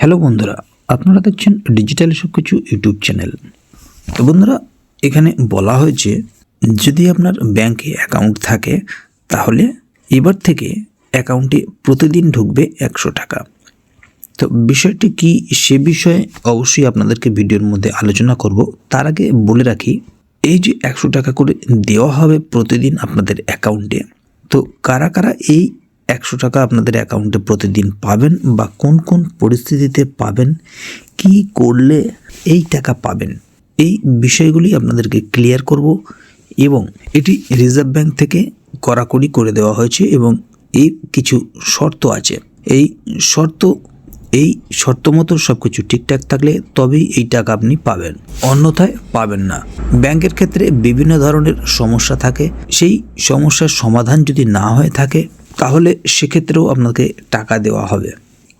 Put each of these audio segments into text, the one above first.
Hello বন্ধুরা, আপনারা দেখছেন ডিজিটাল সব কিছু ইউটিউব চ্যানেল। তো বন্ধুরা, এখানে বলা হয়েছে, যদি আপনার ব্যাংকে অ্যাকাউন্ট থাকে, তাহলে এবার থেকে অ্যাকাউন্টে প্রতিদিন ঢুকবে একশো টাকা। তো বিষয়টি কি সে বিষয়ে অবশ্যই আপনাদেরকে ভিডিওর মধ্যে আলোচনা করব। তার আগে বলে রাখি, এই যে একশো টাকা করে দেওয়া হবে প্রতিদিন আপনাদের অ্যাকাউন্টে, তো কারা কারা এই একশো টাকা আপনাদের অ্যাকাউন্টে প্রতিদিন পাবেন বা কোন কোন পরিস্থিতিতে পাবেন, কি করলে এই টাকা পাবেন, এই বিষয়গুলি আপনাদেরকে ক্লিয়ার করব এবং এটি রিজার্ভ ব্যাংক থেকে কড়াকড়ি করে দেওয়া হয়েছে এবং এই কিছু শর্ত আছে। এই শর্ত এই শর্ত মতো সব কিছু ঠিকঠাক থাকলে তবেই এই টাকা আপনি পাবেন, অন্যথায় পাবেন না। ব্যাংকের ক্ষেত্রে বিভিন্ন ধরনের সমস্যা থাকে, সেই সমস্যার সমাধান যদি না হয়ে থাকে তাহলে সেক্ষেত্রেও আপনাকে টাকা দেওয়া হবে।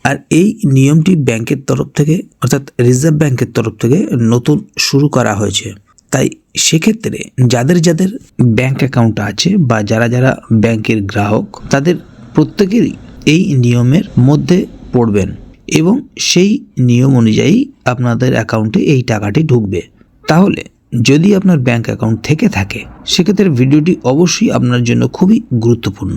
আর এই নিয়মটি ব্যাংকের তরফ থেকে, অর্থাৎ রিজার্ভ ব্যাংকের তরফ থেকে নতুন শুরু করা হয়েছে। তাই সেক্ষেত্রে যাদের যাদের ব্যাংক অ্যাকাউন্ট আছে বা যারা যারা ব্যাংকের গ্রাহক, তাদের প্রত্যেকেরই এই নিয়মের মধ্যে পড়বেন এবং সেই নিয়ম অনুযায়ী আপনাদের অ্যাকাউন্টে এই টাকাটি ঢুকবে। তাহলে যদি আপনার ব্যাংক অ্যাকাউন্ট থেকে থাকে, সেক্ষেত্রে ভিডিওটি অবশ্যই আপনার জন্য খুবই গুরুত্বপূর্ণ।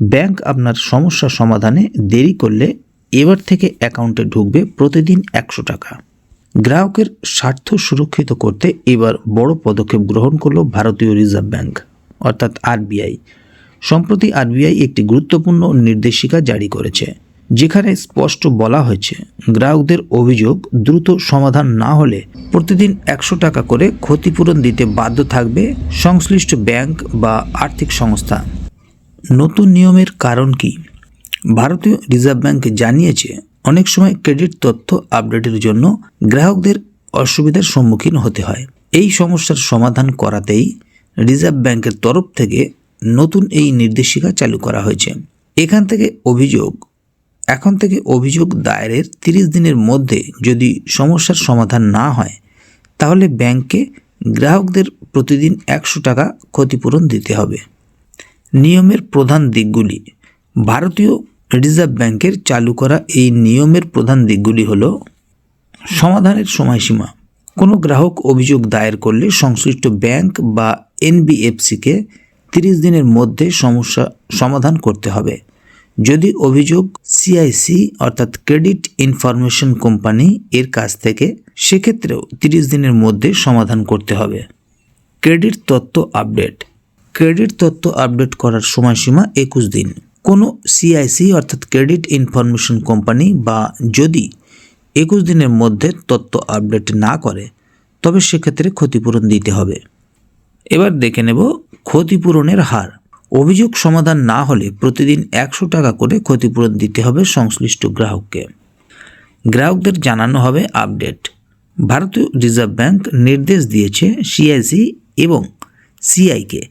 ব্যাংক আপনার সমস্যা সমাধানে দেরি করলে এবার থেকে অ্যাকাউন্টে ঢুকবে প্রতিদিন একশো টাকা। গ্রাহকের স্বার্থ সুরক্ষিত করতে এবার বড় পদক্ষেপ গ্রহণ করল ভারতীয় রিজার্ভ ব্যাংক অর্থাৎ আরবিআই সম্প্রতি আরবিআই একটি গুরুত্বপূর্ণ নির্দেশিকা জারি করেছে, যেখানে স্পষ্ট বলা হয়েছে, গ্রাহকদের অভিযোগ দ্রুত সমাধান না হলে প্রতিদিন একশো টাকা করে ক্ষতিপূরণ দিতে বাধ্য থাকবে সংশ্লিষ্ট ব্যাংক বা আর্থিক সংস্থা। নতুন নিয়মের কারণ কি? ভারতীয় রিজার্ভ ব্যাংক জানিয়েছে, অনেক সময় ক্রেডিট তথ্য আপডেটের জন্য গ্রাহকদের অসুবিধার সম্মুখীন হতে হয়। এই সমস্যার সমাধান করাতেই রিজার্ভ ব্যাংকের তরফ থেকে নতুন এই নির্দেশিকা চালু করা হয়েছে। এখান থেকে অভিযোগ, এখন থেকে অভিযোগ দায়েরের তিরিশ দিনের মধ্যে যদি সমস্যার সমাধান না হয়, তাহলে ব্যাংকে গ্রাহকদের প্রতিদিন একশো টাকা ক্ষতিপূরণ দিতে হবে। নিয়মের প্রধান দিকগুলি। ভারতীয় রিজার্ভ ব্যাংকের চালু করা এই নিয়মের প্রধান দিকগুলি হল সমাধানের সময়সীমা। কোনো গ্রাহক অভিযোগ দায়ের করলে সংশ্লিষ্ট ব্যাংক বা এনবিএফসিকে তিরিশ দিনের মধ্যে সমস্যা সমাধান করতে হবে। যদি অভিযোগ সিআইসি অর্থাৎ ক্রেডিট ইনফরমেশন কোম্পানি এর কাছ থেকে, সেক্ষেত্রেও তিরিশ দিনের মধ্যে সমাধান করতে হবে। ক্রেডিট তথ্য আপডেট। ক্রেডিট তথ্য আপডেট করার সময়সীমা একুশ দিন। কোনো সিআইসি অর্থাৎ ক্রেডিট ইনফরমেশন কোম্পানি বা যদি একুশ দিনের মধ্যে তথ্য আপডেট না করে, তবে সেক্ষেত্রে ক্ষতিপূরণ দিতে হবে। এবার দেখে নেব ক্ষতিপূরণের হার। অভিযোগ সমাধান না হলে প্রতিদিন একশো টাকা করে ক্ষতিপূরণ দিতে হবে সংশ্লিষ্ট গ্রাহককে। গ্রাহকদের জানানো হবে আপডেট। ভারতীয় রিজার্ভ ব্যাংক নির্দেশ দিয়েছে সিআইসি এবং সিআইকে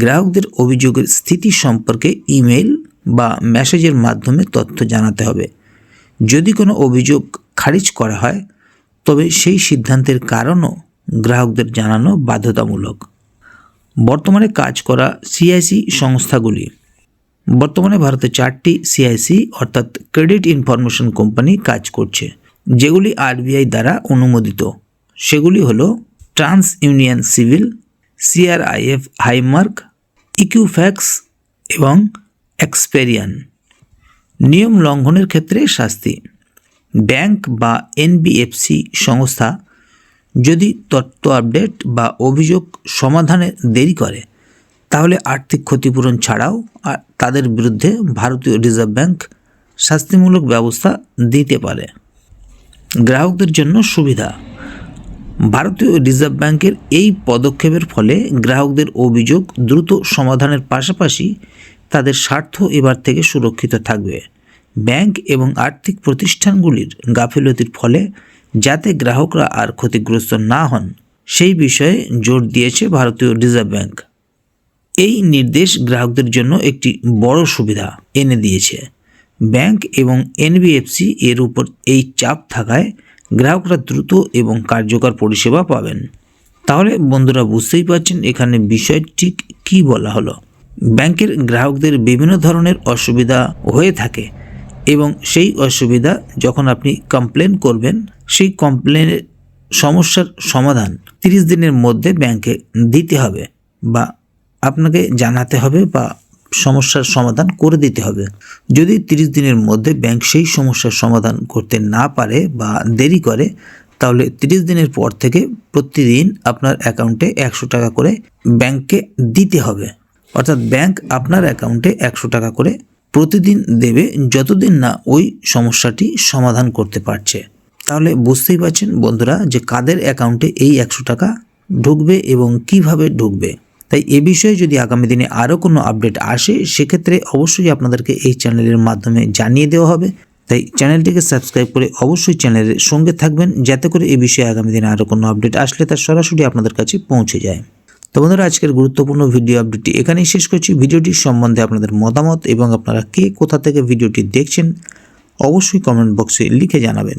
গ্রাহকদের অভিযোগের স্থিতি সম্পর্কে ইমেল বা মেসেজের মাধ্যমে তথ্য জানাতে হবে। যদি কোনো অভিযোগ খারিজ করা হয়, তবে সেই সিদ্ধান্তের কারণও গ্রাহকদের জানানো বাধ্যতামূলক। বর্তমানে কাজ করা সিআইসি সংস্থাগুলি। বর্তমানে ভারতে চারটি সিআইসি অর্থাৎ ক্রেডিট ইনফরমেশন কোম্পানি কাজ করছে, যেগুলি আরবিআই দ্বারা অনুমোদিত। সেগুলি হলো TransUnion CIBIL CRIF Highmark Equifax এবং এক্সপেরিয়ান নিয়ম লঙ্ঘনের ক্ষেত্রে শাস্তি। ব্যাংক বা এনবিএফসি সংস্থা যদি তথ্য আপডেট বা অভিযোগ সমাধানে দেরি করে, তাহলে আর্থিক ক্ষতিপূরণ ছাড়াও তাদের বিরুদ্ধে ভারতীয় রিজার্ভ ব্যাংক শাস্তিমূলক ব্যবস্থা দিতে পারে। গ্রাহকদের জন্য সুবিধা। ভারতীয় রিজার্ভ ব্যাংকের এই পদক্ষেপের ফলে গ্রাহকদের অভিযোগ দ্রুত সমাধানের পাশাপাশি তাদের স্বার্থ এবার থেকে সুরক্ষিত থাকবে। ব্যাংক এবং আর্থিক প্রতিষ্ঠানগুলির গাফিলতির ফলে যাতে গ্রাহকরা আর ক্ষতিগ্রস্ত না হন, সেই বিষয়ে জোর দিয়েছে ভারতীয় রিজার্ভ ব্যাংক। এই নির্দেশ গ্রাহকদের জন্য একটি বড় সুবিধা এনে দিয়েছে। ব্যাংক এবং এনবিএফসি এর উপর এই চাপ থাকায় গ্রাহকরা দ্রুত এবং কার্যকর পরিষেবা পাবেন। তাহলে বন্ধুরা বুঝতেই পারছেন এখানে বিষয়টি কি বলা হলো। ব্যাংকের গ্রাহকদের বিভিন্ন ধরনের অসুবিধা হয়ে থাকে এবং সেই অসুবিধা যখন আপনি কমপ্লেন করবেন, সেই কমপ্লেনের সমস্যার সমাধান তিরিশ দিনের মধ্যে ব্যাংকে দিতে হবে বা আপনাকে জানাতে হবে বা সমস্যার সমাধান করে দিতে হবে। যদি তিরিশ দিনের মধ্যে ব্যাংক সেই সমস্যার সমাধান করতে না পারে বা দেরি করে, তাহলে তিরিশ দিনের পর থেকে প্রতিদিন আপনার অ্যাকাউন্টে একশো টাকা করে ব্যাংকে দিতে হবে। অর্থাৎ ব্যাংক আপনার অ্যাকাউন্টে একশো টাকা করে প্রতিদিন দেবে যতদিন না ওই সমস্যাটি সমাধান করতে পারছে। তাহলে বুঝতেই পারছেন বন্ধুরা যে কাদের অ্যাকাউন্টে এই একশো টাকা ঢুকবে এবং কীভাবে ঢুকবে। তাই এ বিষয়ে যদি আগামী দিনে আরও কোনো আপডেট আসে, সেক্ষেত্রে অবশ্যই আপনাদেরকে এই চ্যানেলের মাধ্যমে জানিয়ে দেওয়া হবে। তাই চ্যানেলটিকে সাবস্ক্রাইব করে অবশ্যই চ্যানেলের সঙ্গে থাকবেন, যাতে করে এ বিষয়ে আগামী দিনে আরও কোনো আপডেট আসলে তার সরাসরি আপনাদের কাছে পৌঁছে যায়। তো বন্ধুরা, আজকের গুরুত্বপূর্ণ ভিডিও আপডেটটি এখানেই শেষ করছি। ভিডিওটি সম্বন্ধে আপনাদের মতামত এবং আপনারা কে কোথা থেকে ভিডিওটি দেখছেন, অবশ্যই কমেন্ট বক্সে লিখে জানাবেন।